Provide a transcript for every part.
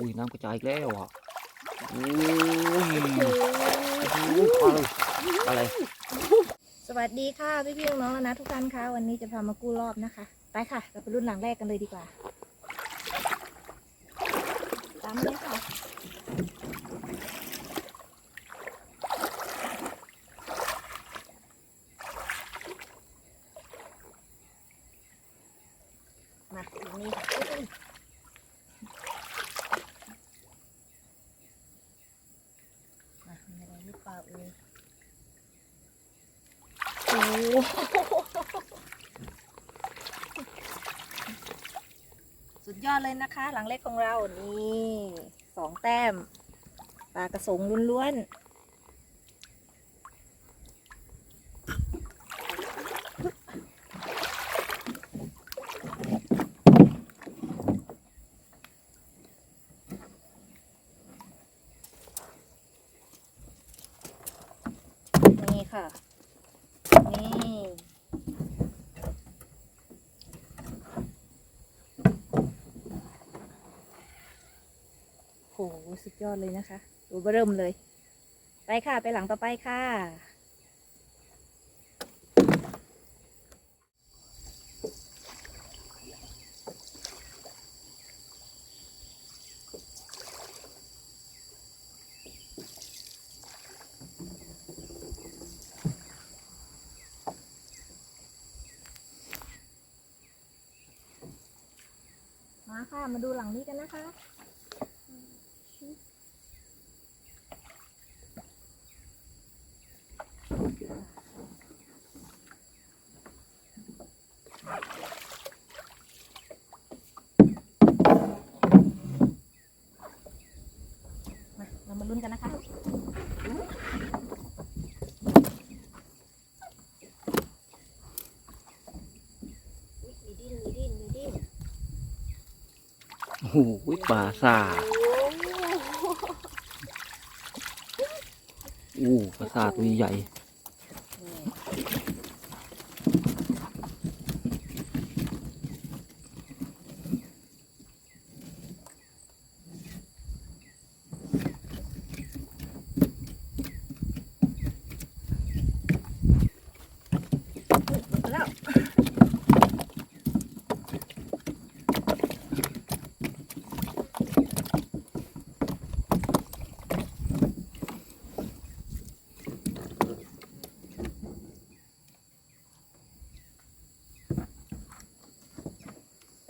อุ้ยน้ำกระจายอีกแล้วอะโอ้ยโอ้ยอะไรอะไร สวัสดีค่ะพี่พี่ๆน้องๆแล้วนะทุกท่านคะวันนี้จะพามากู้รอบนะคะ ไปค่ะ เราไปรุ่นหลังแรกกันเลยดีกว่า ตามมาเลยค่ะ มาตรงนี้ค่ะอุ๊ยมามีอะไรหรือเปล่าเอ่ย โอ้ สุดยอดเลยนะคะ หลังเล็กของเรา นี่สองแต้ม ปลากระสงล้วนๆนี่ค่ะ โหสุดยอดเลยนะคะ ดูเริ่มเลย ไปค่ะ ไปหลังต่อไปค่ะ มา ค่ะ มาดูหลังนี้กันนะคะมาเรามาลุ้นกันนะคะ อุ๊ยมีดิ้น มีดิ้น มีดิ้น โอ้ยปลาซ่าอู้ปลาซ่าตัวใหญ่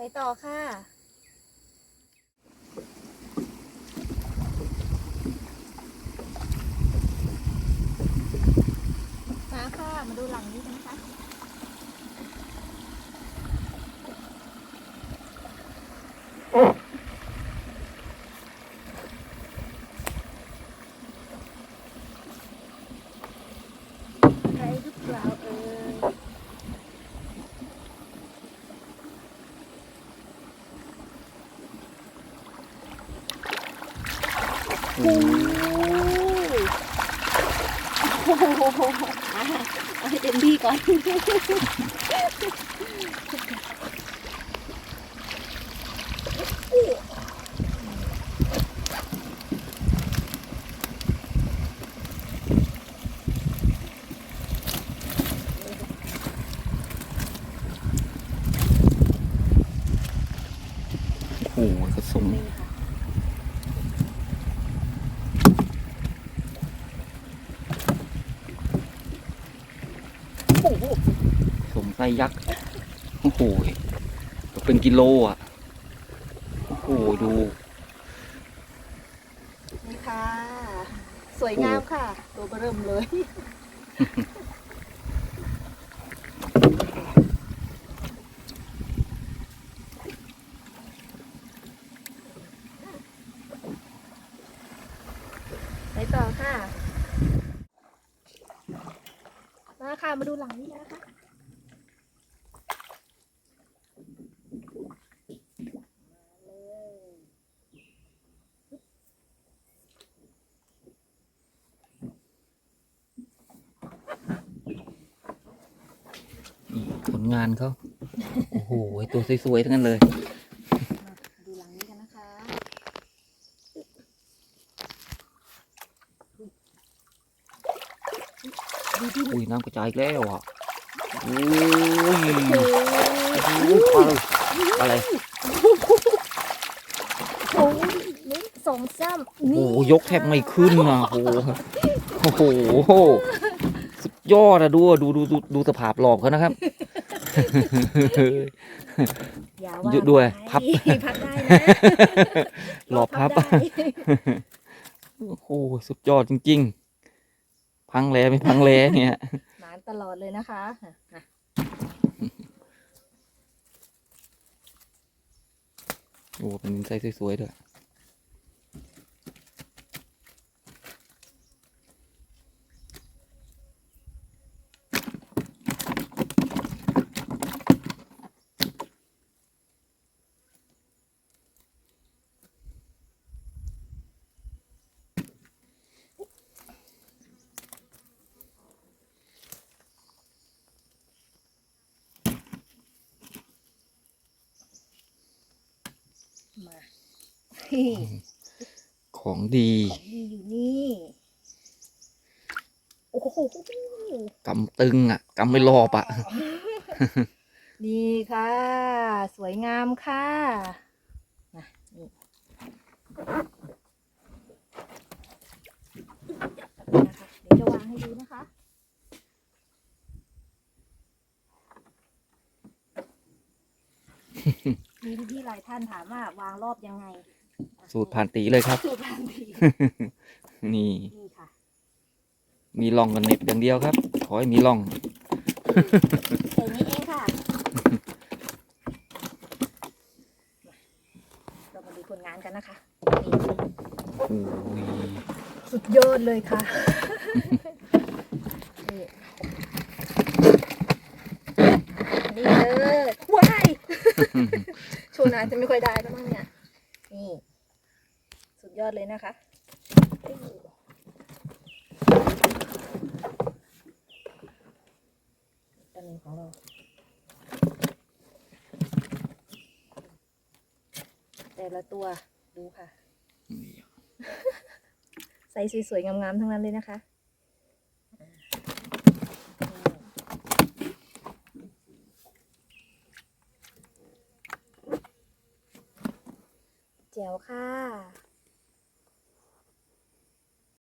ไปต่อค่ะ มาค่ะ มาดูหลังนี้กันนะคะใครหรือเปล่าเอ่ย โอ้โหโอ้โหอะเอาให้เต็มที่ก่อน โอ้โหกระสง นี่ค่ะ โอ้โห สมไส้ยักษ์ โอ้โหเป็นกิโลอะ โอ้โห ดูนี่ค่ะ สวยงามค่ะ ตัวเริ่มเลย ไปต่อค่ะ มาค่ะมาดูหลังนี้นะคะ ผลงานเขา โอ้โห ตัวสวยๆ ทั้งนั้นเลย มาดูหลังนี้กันนะคะดูที่ อุ้ยน้ำกระจายอีกแล้วอะโอ้ยโอ้โหอะไรอะไรโอ้ยหนึ่งสองสามโอ้นี่โหยกแทบไม่ขึ้นอะโอ้โหโอ้โหสุดยอดอะดูอะดูดูดูดูสภาพหลอบเขานะครับอย่าว่าหยุดด้วยไปพับพับได้นะหลอบพับได้โอ้โหสุดยอดจริง ๆ พังแลไม่พังแลเนี่ยหมานตลอดเลยนะคะอะโอ้เป็นไซส์สวยๆด้วย มานี่ของดีของดีอยู่นี่โอ้โหกำตึงอะกำไม่รอบอะนี่ค่ะ สวยงามค่ะมานี่นะคะเดี๋ยวจะวางให้ดูนะคะ มีพี่ๆห ลายท่านถามว่าวางรอบยังไงอะสูตรผ่านตีเลยครับ สูตรผ่านทีนี่นี่ค่ะ มีร่องกันเน็บอย่างเดียวครับ ขอให้มีร่องแค่นี้เองค่ะมาเรามาดูผลงานกันนะคะนี่โอ้ยสุดยอดเลยค่ะนี่นี่เลยว้ายโชว์นานจะไม่ค่อยได้แล้วมั้งเนี่ย นี่ สุดยอดเลยนะคะตัวนี้ของเราแต่ละตัวดูค่ะไซส์สวยๆงามๆทั้งนั้นเลยนะคะ ขียวค่ะ